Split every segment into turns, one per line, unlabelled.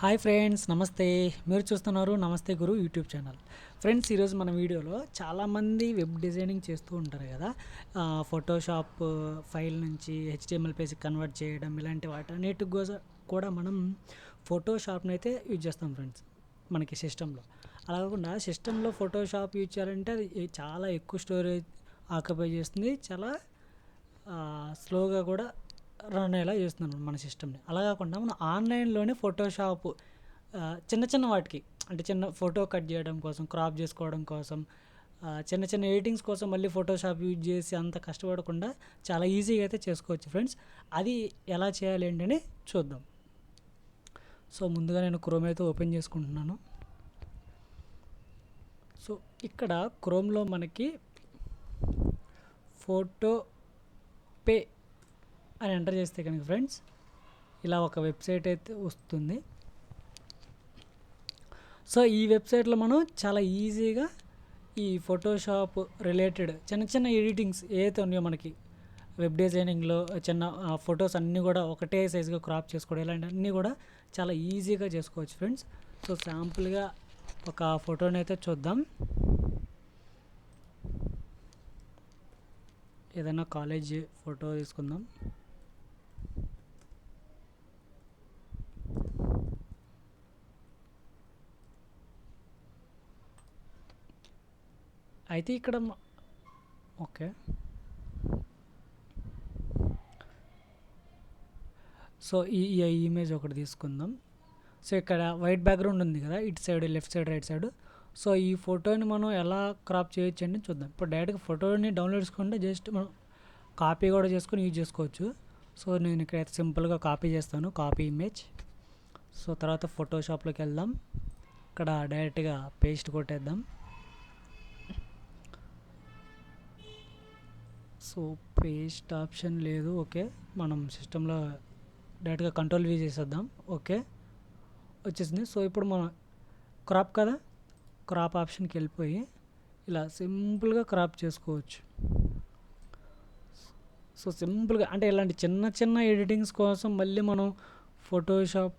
Hi friends నమస్తే. మీరు చూస్తున్నారు నమస్తే గురు యూట్యూబ్ ఛానల్. ఫ్రెండ్స్ ఈరోజు మన వీడియోలో చాలామంది వెబ్ డిజైనింగ్ చేస్తూ ఉంటారు కదా. ఫోటోషాప్ ఫైల్ నుంచి హెచ్డిఎంఎల్ పేజ్కి కన్వర్ట్ చేయడం ఇలాంటి వాటన్నిటి కూడా మనం ఫోటోషాప్ని అయితే యూజ్ చేస్తాం ఫ్రెండ్స్ మనకి సిస్టంలో. అలా కాకుండా సిస్టంలో ఫోటోషాప్ యూజ్ చేయాలంటే అది చాలా ఎక్కువ స్టోరేజ్ ఆక్యుపై చేస్తుంది. చాలా స్లోగా కూడా రన్ అయ్యేలా చేస్తున్నాను మన సిస్టమ్ని. అలా కాకుండా మనం ఆన్లైన్లోనే ఫోటోషాప్ చిన్న చిన్న వాటికి అంటే చిన్న ఫోటో కట్ చేయడం కోసం క్రాప్ చేసుకోవడం కోసం చిన్న చిన్న ఎడిటింగ్స్ కోసం మళ్ళీ ఫోటోషాప్ యూజ్ చేసి అంత కష్టపడకుండా చాలా ఈజీగా అయితే చేసుకోవచ్చు ఫ్రెండ్స్. అది ఎలా చేయాలి ఏంటని చూద్దాం. సో ముందుగా నేను క్రోమ్ అయితే ఓపెన్ చేసుకుంటున్నాను. సో ఇక్కడ క్రోమ్లో మనకి ఫోటో పే అని ఎంటర్ చేస్తే కనుక ఫ్రెండ్స్ ఇలా ఒక వెబ్సైట్ అయితే వస్తుంది. సో ఈ వెబ్సైట్లో మనం చాలా ఈజీగా ఈ ఫోటోషాప్ రిలేటెడ్ చిన్న చిన్న ఎడిటింగ్స్ ఏదైతే ఉన్నాయో మనకి వెబ్ డిజైనింగ్లో చిన్న ఫొటోస్ అన్నీ కూడా ఒకటే సైజుగా క్రాప్ చేసుకోవడం ఇలాంటి అన్నీ కూడా చాలా ఈజీగా చేసుకోవచ్చు ఫ్రెండ్స్. సో శాంపుల్గా ఒక ఫోటోని అయితే చూద్దాం. ఏదైనా కాలేజ్ ఫోటో తీసుకుందాం. అయితే ఇక్కడ ఓకే. సో ఈ ఈ ఇమేజ్ ఒకటి తీసుకుందాం. సో ఇక్కడ వైట్ బ్యాక్గ్రౌండ్ ఉంది కదా ఇటు side left side right side so ఈ ఫోటోని మనం ఎలా క్రాప్ చేయొచ్చు అని చూద్దాం. ఇప్పుడు డైరెక్ట్గా ఫోటోని డౌన్లోడ్ చేసుకుంటే జస్ట్ మనం కాపీ కూడా చేసుకొని యూజ్ చేసుకోవచ్చు. సో నేను ఇక్కడ సింపుల్గా కాపీ చేస్తాను కాపీ ఇమేజ్ సో తర్వాత ఫోటోషాప్లోకి వెళ్దాం. ఇక్కడ డైరెక్ట్గా పేస్ట్ కొట్టేద్దాం. సో పేస్ట్ ఆప్షన్ లేదు ఓకే. మనం సిస్టంలో డైరెక్ట్గా కంట్రోల్ వీ చేసేద్దాం ఓకే. వచ్చేసింది. సో ఇప్పుడు మనం క్రాప్ కదా? క్రాప్ ఆప్షన్కి వెళ్ళిపోయి ఇలా సింపుల్గా క్రాప్ చేసుకోవచ్చు. సో సింపుల్గా అంటే ఇలాంటి చిన్న చిన్న ఎడిటింగ్స్ కోసం మళ్ళీ మనం ఫోటోషాప్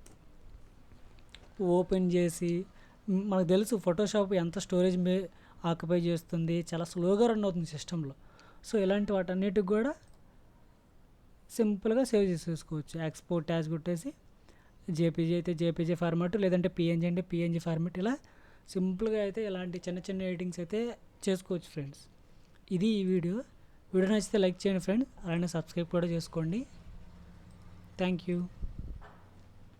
ఓపెన్ చేసి మనకు తెలుసు ఫోటోషాప్ ఎంత స్టోరేజ్ మే ఆక్యుపై చేస్తుంది చాలా స్లోగా రన్ అవుతుంది సిస్టంలో. సో ఇలాంటి వాటన్నిటికి కూడా సింపుల్గా సేవ్ చేసేసుకోవచ్చు. ఎక్స్పోర్ట్ ట్యాగ్ కొట్టేసి జేపీజీ అయితే జేపీజీ ఫార్మాట్ లేదంటే పిఎన్జీ అంటే పిఎన్జీ ఫార్మాట్ ఇలా సింపుల్గా అయితే ఇలాంటి చిన్న చిన్న ఎడిటింగ్స్ అయితే చేసుకోవచ్చు ఫ్రెండ్స్. ఇది ఈ వీడియో. వీడియో నచ్చితే లైక్ చేయండి ఫ్రెండ్స్. అలానే సబ్స్క్రైబ్ కూడా చేసుకోండి. Thank you.